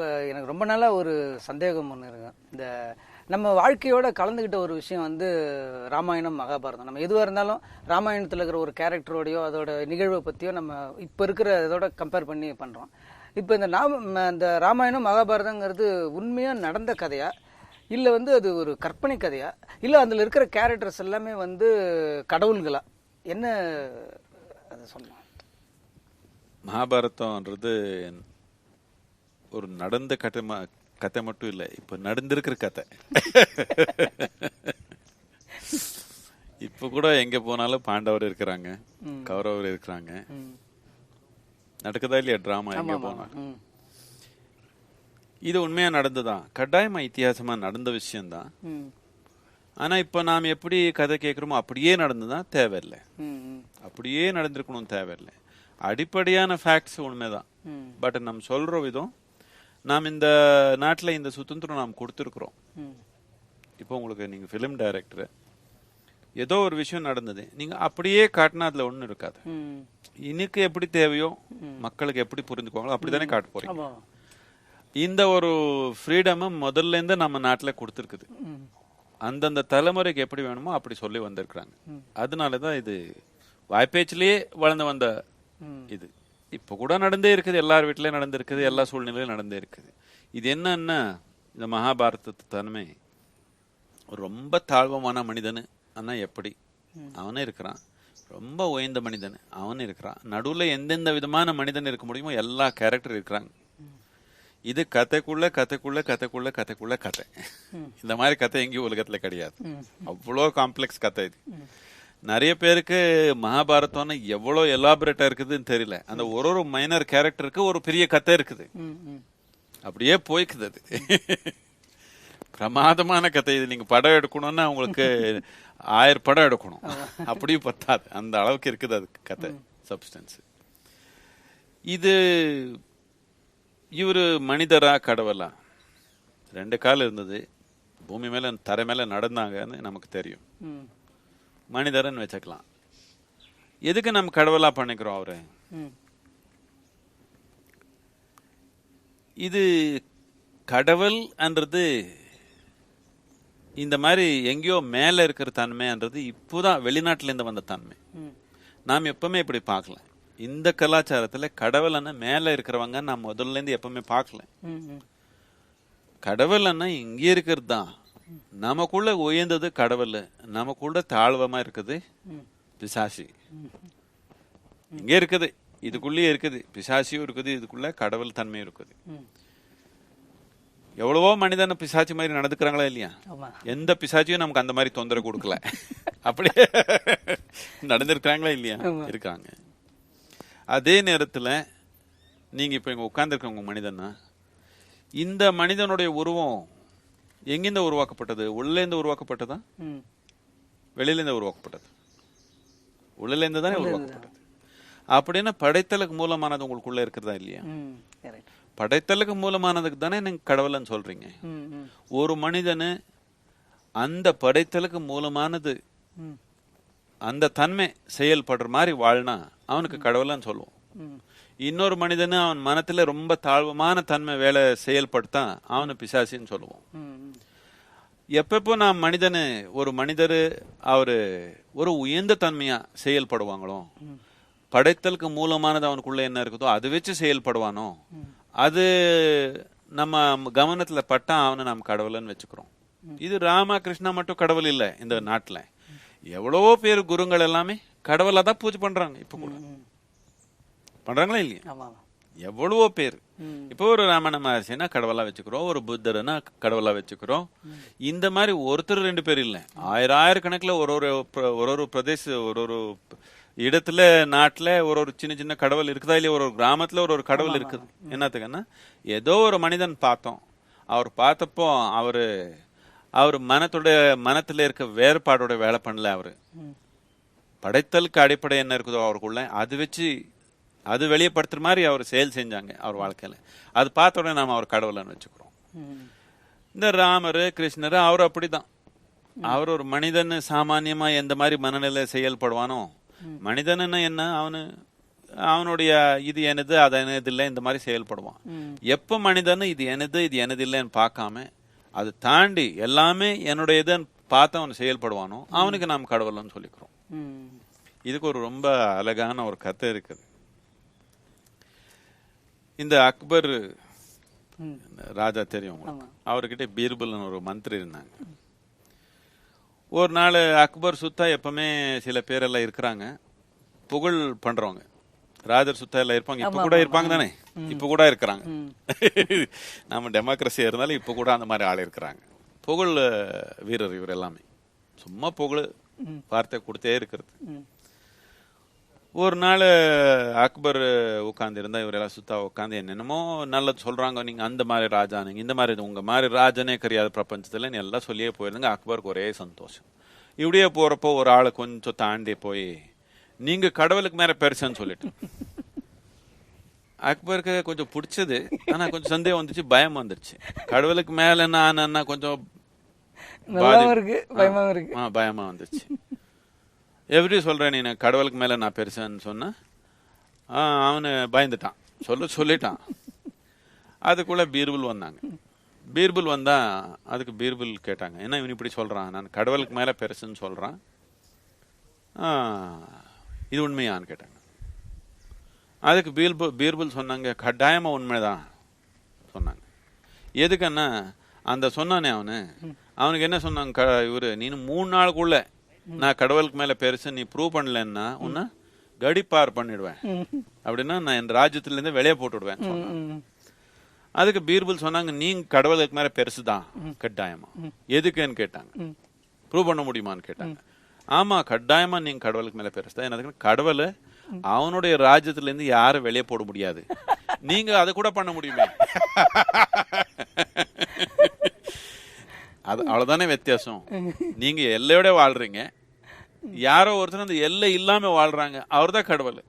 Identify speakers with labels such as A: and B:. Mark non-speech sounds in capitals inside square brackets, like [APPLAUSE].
A: இப்போ எனக்கு ரொம்ப நாளாக ஒரு சந்தேகம் ஒன்று இருக்கு. இந்த நம்ம வாழ்க்கையோட கலந்துக்கிட்ட ஒரு விஷயம் வந்து ராமாயணம் மகாபாரதம். நம்ம எதுவாக இருந்தாலும் ராமாயணத்தில் இருக்கிற ஒரு கேரக்டரோடையோ அதோட நிகழ்வை பற்றியோ நம்ம இப்போ இருக்கிற இதோட கம்பேர் பண்ணி பண்ணுறோம் இப்போ இந்த நாம இந்த ராமாயணம் மகாபாரதங்கிறது உண்மையாக நடந்த கதையா? இல்லை வந்து அது ஒரு கற்பனை கதையா? இல்லை அதில் இருக்கிற கேரக்டர்ஸ் எல்லாமே வந்து கடவுள்களா? என்ன அதை சொல்லலாம்
B: மகாபாரதம்ன்றது ஒரு நடந்த கதை கதை மட்டும் இல்லை இப்போ நடந்திருக்கிற கதை. இப்போ கூட எங்க போனாலும் பாண்டவர் இருக்கிறாங்க கௌரவர் இருக்கிறாங்க. நடக்குதா இல்லையா டிராமா எங்க போனாலும் இது உண்மையா நடந்துதான் கட்டாயமா இத்தியாசமா நடந்த விஷயம்தான்.
A: ம்.
B: ஆனா இப்ப நாம் எப்படி கதை கேட்குறோமோ அப்படியே நடந்துதான் தேவையில்லை. அப்படியே நடந்திருக்கணும் தேவையில்லை. அடிப்படையான ஃபேக்ட்ஸ் உண்மைதான். பட் நம்ம சொல்ற விதம் நாம் இந்த நாட்டில் இந்த சுதந்திரம் நாம் கொடுத்துருக்குறோம். இப்போ உங்களுக்கு நீங்க ஃபிலிம் டைரக்டர் ஏதோ ஒரு விஷயம் நடந்தது. நீங்க அப்படியே காட்டினா அதுல ஒண்ணும் இருக்காது. இன்னைக்கு எப்படி தேவையோ மக்களுக்கு எப்படி புரிந்துக்குவாங்களோ அப்படிதானே காட்ட போறீங்க.
A: ஆமாம்
B: இந்த ஒரு ஃப்ரீடமும் முதல்ல இருந்து நம்ம நாட்டில் கொடுத்துருக்குது. அந்தந்த தலைமுறைக்கு எப்படி வேணுமோ அப்படி சொல்லி வந்திருக்கிறாங்க. அதனால தான் இது வாய்ப்பேச்சிலேயே வளர்ந்து வந்த. இது. இப்போ கூட நடந்தே இருக்குது எல்லார் வீட்லயும் நடந்திருக்குது எல்லா சூழ்நிலையிலும் நடந்தே இருக்குது. இது என்னன்னா இந்த மகாபாரதத்து தன்மை. ரொம்ப தாழ்வமான மனிதனு ஆனா எப்படி? அவனே இருக்கிறான். ரொம்ப உயர்ந்த மனிதன் அவன் இருக்கிறான். நடுவுல எந்தெந்த விதமான மனிதன் இருக்க முடியுமோ எல்லா கேரக்டர் இருக்கிறாங்க. இது கதைக்குள்ள கதைக்குள்ள கதைக்குள்ள கதைக்குள்ள கதை. இந்த மாதிரி கதை எங்கேயும் உலகத்துல கிடையாது. அவ்வளோ காம்ப்ளெக்ஸ் கதை இது. நிறைய பேருக்கு மகாபாரதம்னு எவ்வளோ எலாபரேட்டா இருக்குதுன்னு தெரியல. அந்த ஒரு ஒரு மைனர் கேரக்டருக்கு ஒரு பெரிய கதை இருக்குது. அப்படியே போய்க்குது அது. பிரமாதமான கதை இது. நீங்க படம் எடுக்கணும்னா உங்களுக்கு ஆயிரம் படம் எடுக்கணும். அப்படியும் பத்தாது. அந்த அளவுக்கு இருக்குது அது கதை சப்ஸ்டன்ஸ் இது இவரு மனிதரா கடவுளா? ரெண்டு கால் இருந்தது. பூமி மேல தரை மேல நடந்தாங்கன்னு நமக்கு தெரியும். மனிதர்னு வச்சுக்கலாம். எதுக்கு நம்ம கடவுளா பண்ணிக்கிறோம் அவரை? இது கடவுள்ன்றது இந்த மாதிரி எங்கேயோ மேல இருக்கிற தன்மைன்றது இப்போதான் வெளிநாட்டுல இருந்து வந்த தன்மை. நாம் எப்பவுமே இப்படி பார்க்கல. இந்த கலாச்சாரத்துல கடவுள்னா மேல இருக்கிறவங்க நான் முதல்ல இருந்து எப்பவுமே பார்க்கல.
A: ம் ம்.
B: கடவுள்னா இங்கே இருக்கிறது தான். நமக்குள்ள உயர்ந்தது கடவுள். நமக்குள்ள தாழ்வமா இருக்குது பிசாசி. இங்கே இருக்குது இதுக்குள்ளேயே இருக்குது. பிசாசியும் இருக்குது இதுக்குள்ள கடவுள் தன்மையும் இருக்குது. எவ்வளவோ மனிதன பிசாச்சி மாதிரி நடந்துக்கிறாங்களா இல்லையா? எந்த பிசாச்சியும் நமக்கு அந்த மாதிரி தொந்தரவு கொடுக்கல. [LAUGHS] அப்படியே நடந்திருக்கிறாங்களா இல்லையா. இருக்காங்க. அதே நேரத்துல நீங்க இப்ப இங்க உட்கார்ந்துருக்கவங்க மனிதனா இந்த மனிதனுடைய உருவம் எங்கிருந்து உருவாக்கப்பட்டது? உள்ள இருந்து உருவாக்கப்பட்டதா?
A: ம்.
B: வெளியில இருந்து உருவாக்கப்பட்டது உள்ளல இருந்து தானே. உருவாக்கப்பட்டது. அப்படின்னா படைத்தலுக்கு மூலமானது உங்களுக்குள்ள இருக்கிறதா இல்லையா? படைத்தலுக்கு மூலமானதுக்கு தானே நீங்க கடவுள்னு சொல்றீங்க. ஒரு மனிதனு அந்த படைத்தலுக்கு மூலமானது அந்த தன்மை செயல்படுற மாதிரி வாழ்னா அவனுக்கு கடவுள்னு சொல்லுவோம். இன்னொரு மனிதனு அவன் மனத்துல ரொம்ப தாழ்வமான தன்மை வேலை செயல்படுத்தான் அவனு பிசாசின்னு சொல்லுவோம். எப்பப்போ நான் மனிதனு ஒரு மனிதர் அவரு ஒரு உயர்ந்த தன்மையா செயல்படுவாங்களோ படைத்தலுக்கு மூலமானது அவனுக்குள்ள என்ன இருக்குதோ அது வச்சு செயல்படுவானோ அது நம்ம கவனத்துல பட்டா அவனை நம்ம கடவுள்னு வச்சுக்கிறோம். இது ராமா கிருஷ்ணா மட்டும் கடவுள் இல்ல இந்த நாட்டுல. எவ்வளவோ பேர் குருங்கள் எல்லாமே கடவுளா தான் பூஜை பண்றாங்க இப்ப கூட.
A: ம்
B: பண்றாங்களா இல்லையா? எவ்வளவோ பேர். இப்போ ஒரு ராமண மகர்ஷினா கடவுளா வச்சுக்கிறோம் ஒரு புத்தர்னா கடவுளா வச்சுக்கிறோம். இந்த மாதிரி ஒருத்தர் ரெண்டு பேர் இல்ல. ஆயிரம் ஆயிரக்கணக்குல ஒரு ஒரு ஒரு ஒரு பிரதேச ஒரு ஒரு இடத்துல நாட்டுல ஒரு ஒரு சின்ன சின்ன கடவுள் இருக்குதா இல்லையா? ஒரு ஒரு கிராமத்துல ஒரு ஒரு கடவுள் இருக்குது. என்னத்துக்குன்னா ஏதோ ஒரு மனிதன் பார்த்தோம். அவர் பார்த்தப்போ அவரு அவர் மனத்தோட மனத்துல இருக்க வேறுபாடோட வேலை பண்ணல அவரு. படைத்தலுக்கு அடிப்படை என்ன இருக்குதோ அவருக்குள்ள அது வச்சு அது வெளியப்படுத்துற மாதிரி அவர் செயல் செஞ்சாங்க அவர் வாழ்க்கையில. அது பார்த்த உடனே நாம அவர் கடவுள்னு வச்சுக்கிறோம். இந்த ராமர் கிருஷ்ணர் அவர் அப்படிதான். அவர் ஒரு மனிதன் சாமானியமா எந்த மாதிரி மனநிலை செயல்படுவானோ மனிதன் என்ன? அவனு அவனுடைய இது எனது அது எனது இல்லை இந்த மாதிரி செயல்படுவான். எப்ப மனிதன் இது எனது இது எனது இல்லைன்னு பார்க்காம அதை தாண்டி எல்லாமே என்னுடையதுன்னு பார்த்து அவன் செயல்படுவானோ அவனுக்கு நாம் கடவுள்னு சொல்லிக்கிறோம். இதுக்கு ஒரு ரொம்ப அழகான ஒரு கதை இருக்குது. இந்த அக்பர். ராஜா தெரியும். அவர்கிட்ட பீர்பல்னு ஒரு மந்திரி இருந்தாங்க. ஒரு நாள் அக்பர் சுத்தா எப்பவுமே சில பேரெல்லாம் இருக்கிறாங்க. புகழ் பண்றவங்க. ராஜர் சுத்தா எல்லாம் இருப்பாங்க. இப்ப கூட இருப்பாங்க தானே? இப்ப கூட இருக்கிறாங்க. நம்ம [LAUGHS] டெமோக்ரஸியா இருந்தாலும் இப்ப கூட அந்த மாதிரி ஆள் இருக்கிறாங்க. புகழ் வீரர் இவர் எல்லாமே சும்மா புகழ் வார்த்தை கொடுத்தே இருக்கிறது. ஒரு நாள் அக்பர் உட்காந்து இருந்தா இவரெல்லாம் சுத்தா உட்காந்து என்னென்னமோ நல்லது சொல்றாங்க. நீங்க அந்த மாதிரி ராஜா நீங்க இந்த மாதிரி உங்க மாதிரி ராஜனே கிடையாது பிரபஞ்சத்துல நீ எல்லாம் சொல்லியே போயிருந்தங்க அக்பருக்கு ஒரே சந்தோஷம். இப்படியே போறப்போ ஒரு ஆளை கொஞ்சம் தாண்டி போய் நீங்க கடவுளுக்கு மேல பெருசுன்னு சொல்லிட்டு. அக்பருக்கு கொஞ்சம் பிடிச்சது. ஆனா கொஞ்சம் சந்தேகம் வந்துச்சு பயம் வந்துருச்சு. கடவுளுக்கு மேல நான் கொஞ்சம்
A: நல்லாவும் இருக்கு பயமாவும் இருக்கு.
B: ஆ பயமா வந்துச்சு எப்படி சொல்றேன் நீ கடவுளுக்கு மேல நான் பெருசுன்னு சொன்ன? அவனு பயந்துட்டான். சொல்ல சொல்லிட்டான். அதுக்குள்ள பீர்புல் வந்தாங்க. பீர்புல் வந்தா அதுக்கு பீர்புல் கேட்டாங்க. என்ன இவன் இப்படி சொல்றான்? நான் கடவுளுக்கு மேல பெருசுன்னு சொல்றான். இது உண்மையான்னு கேட்டாங்க. அதுக்கு பீர்பு பீர்புல் சொன்னாங்க கட்டாயமா உண்மைதான். சொன்னாங்க. எதுக்குன்னா அந்த சொன்னானே அவனு. அவனுக்கு என்ன சொன்னாங்க க- இவரு நீ மூணு நாளுக்குள்ள நான் கடவுளுக்கு மேல பெருசு நீ ப்ரூவ் பண்ணலன்னா உன்னை கடிப்பார் பண்ணிடுவேன். அப்படின்னா நான் என் ராஜ்யத்துல இருந்து வெளியே போட்டு விடுவேன் சொன்னான்.
A: ம்.
B: அதுக்கு பீர்பல் சொன்னாங்க நீங்க கடவுளுக்கு மேல பெருசுதான். கட்டாயமா. எதுக்குன்னு கேட்டாங்க. ப்ரூவ் பண்ண முடியுமான்னு கேட்டாங்க. ஆமா கட்டாயமா நீங்க கடவுளுக்கு மேல பெருசுதான். எனக்கு கடவுள் அவனுடைய ராஜ்யத்துல இருந்து யாரும் வெளியே போட முடியாது. நீங்க அதை கூட பண்ண முடியுமே. அது அவ்வளவுதானே வித்தியாசம். நீங்க எல்லையோட வாழ்றீங்க. யாரோ ஒருத்தர் அந்த எல்லை இல்லாம வாழ்றாங்க. அவர்தான் கடவுள்.